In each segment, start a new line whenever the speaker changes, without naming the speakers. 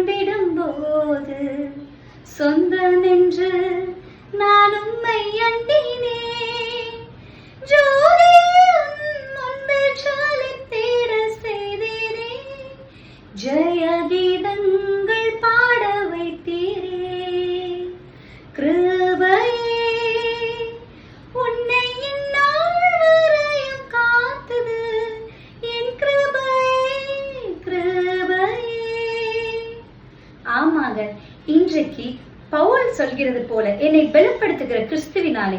கொண்டிடும் போது சொந்தம் என்று நான் உம்மை அண்டினே ஜோதி ஆமாங்க இன்றைக்கு பவுல் சொல்கிறது போல என்னை பலப்படுத்துகிற கிறிஸ்துவினாலே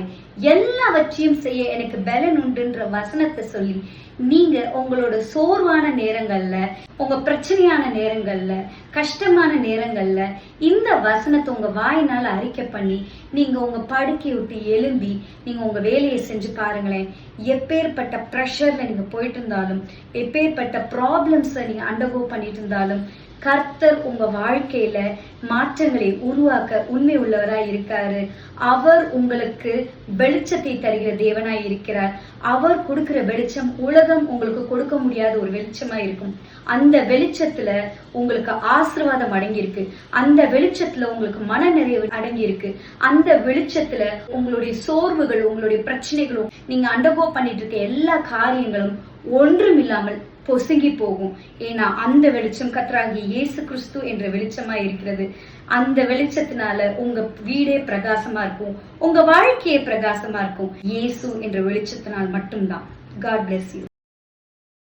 எல்லாவற்றையும் செய்ய எனக்கு பலன் உண்டுன்ற வசனத்தை சொல்லி நீங்க உங்களோட சோர்வான நேரங்கள்ல உங்க பிரச்சனையான நேரங்கள்ல கஷ்டமான நேரங்கள்ல இந்த வசனத்தை உங்க வாயினால அறிக்கை பண்ணி நீங்க உங்க படுக்கை விட்டு எழும்பி நீங்க உங்க வேலையை செஞ்சு பாருங்களேன். எப்பேற்பட்ட ப்ரெஷர்ல நீங்க போயிட்டு இருந்தாலும் எப்பேற்பட்ட ப்ராப்ளம்ஸை நீங்க அண்டர்கோ பண்ணிட்டு இருந்தாலும் கர்த்தர் உங்க வாழ்க்கையில மாற்றங்களை உருவாக்க உண்மை உள்ளவராய் இருக்காரு. அவர் உங்களுக்கு வெளிச்சத்தை தருகிற தேவனாய் இருக்கிறார். அவர் கொடுக்கிற வெளிச்சம் உலகம் உங்களுக்கு கொடுக்க முடியாத ஒரு வெளிச்சமா இருக்கும். அந்த வெளிச்சத்துல உங்களுக்கு ஆசீர்வாதம் அடங்கி இருக்கு அந்த வெளிச்சத்துல உங்களுக்கு மன நிறைவு அடங்கி இருக்கு அந்த வெளிச்சத்துல உங்களுடைய சோர்வுகள் உங்களுடைய பிரச்சனைகளும் நீங்க அண்டர்கோ பண்ணிட்டு இருக்க எல்லா காரியங்களும் ஒன்றும் இல்லாமல் பொசுங்கி போகும். ஏன்னா அந்த வெளிச்சம் கத்தராகி இயேசு கிறிஸ்து என்ற வெளிச்சமா இருக்கிறது. அந்த வெளிச்சத்தினால உங்க வீடே பிரகாசமா இருக்கும். உங்க வாழ்க்கையே பிரகாசமா இருக்கும். இயேசு என்ற வெளிச்சத்தினால் மட்டும்தான். God bless you